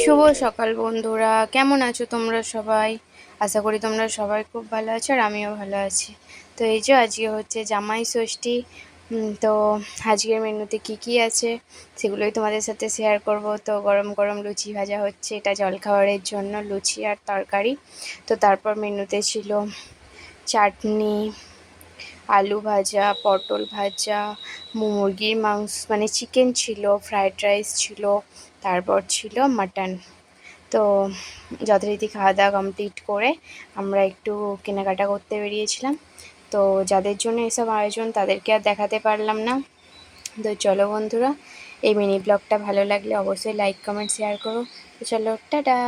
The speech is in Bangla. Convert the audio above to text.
শুভ সকাল বন্ধুরা, কেমন আছো তোমরা সবাই? আশা করি তোমরা সবাই খুব ভালো আছো আর আমিও ভালো আছি। তো এই যে আজকে হচ্ছে জামাই ষষ্ঠী তো আজকের মেনুতে কি কি আছে সেগুলোই তোমাদের সাথে শেয়ার করব। তো গরম গরম লুচি ভাজা হচ্ছে, এটা জলখাবারের জন্য লুচি আর তরকারি। তো তারপর মেনুতে ছিল চাটনি আলু ভাজা, পটল ভাজা, মুরগির মাংস মানে চিকেন ছিল ফ্রায়েড রাইস ছিল, তারপর ছিল মাটন তো যথারীতি খাওয়া দাওয়া কমপ্লিট করে আমরা একটু কেনাকাটা করতে বেরিয়েছিলাম। তো যাদের জন্য এসব আয়োজন তাদেরকে আর দেখাতে পারলাম না। তো চলো বন্ধুরা, এই মিনি ব্লগটা ভালো লাগলে অবশ্যই লাইক কমেন্ট শেয়ার করো। তো চলো, টাটা!